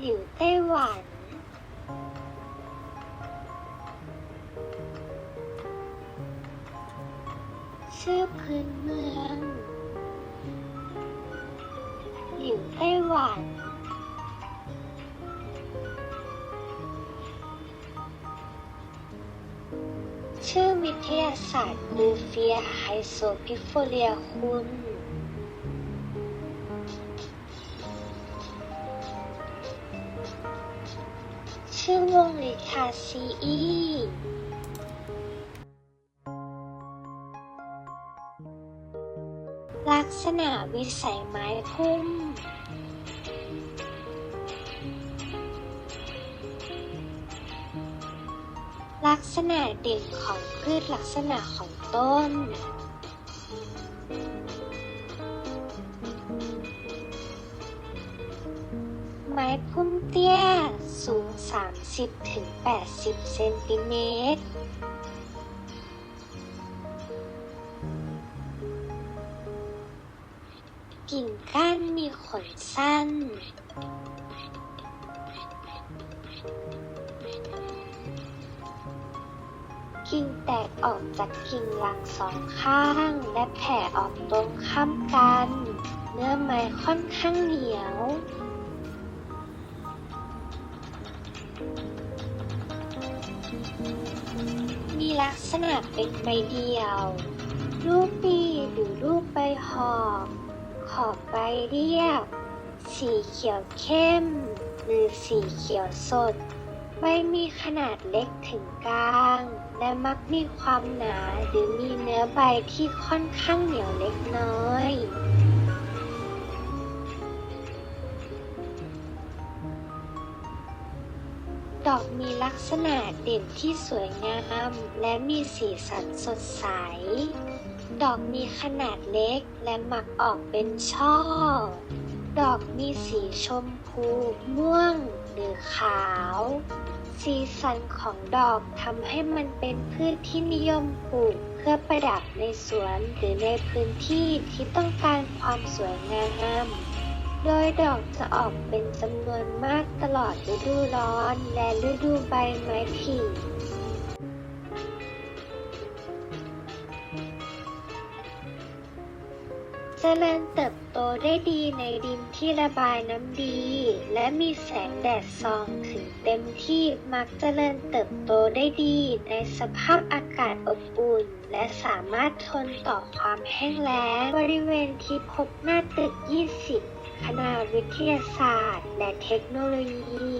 หลิวไต้หวัน ชื่อพื้นเมือง หลิวไต้หวัน ชื่อวิทยาศาสตร์ลูเฟียไฮโซพิโฟเลียคุณ ชื่อวงลิคาซีอีลักษณะวิสัยไม้พุ่มลักษณะเด่นของพืชลักษณะของต้น ไม้พุ่มเตี้ย สูง 30-80 เซนติเมตร กิ่งก้านมีขนสั้น กิ่งแตกออกจากกิ่งหลังสองข้าง และแผ่ออกตรงข้ามกัน เนื้อไม้ค่อนข้างเหนียว มีลักษณะเป็นใบเดียว รูปปีหรือรูปใบหอกขอบใบเรียบ สีเขียวเข้ม หรือสีเขียวสด ใบมีขนาดเล็กถึงกลาง และมักมีความหนาหรือมีเนื้อใบที่ค่อนข้างเหนียวเล็กน้อย ดอกมีลักษณะเด่นที่สวยงามและมีสีสันสดใส ดอกมีขนาดเล็กและหมักออกเป็นช่อ ดอกมีสีชมพูม่วงหรือขาว สีสันของดอกทำให้มันเป็นพืชที่นิยมปลูกเพื่อประดับในสวนหรือในพื้นที่ที่ต้องการความสวยงาม โดยดอกจะออกเป็นจำนวนมากตลอดฤดูร้อนและฤดูใบไม้ผลิ เจริญเติบโตได้ดีในดินที่ระบายน้ำดี และมีแสงแดดส่องถึงเต็มที่มักเจริญเติบโตได้ดีในสภาพอากาศอบอุ่น และสามารถทนต่อความแห้งแล้งบริเวณที่พบหน้าตึก 20 คณะวิทยาศาสตร์ และเทคโนโลยี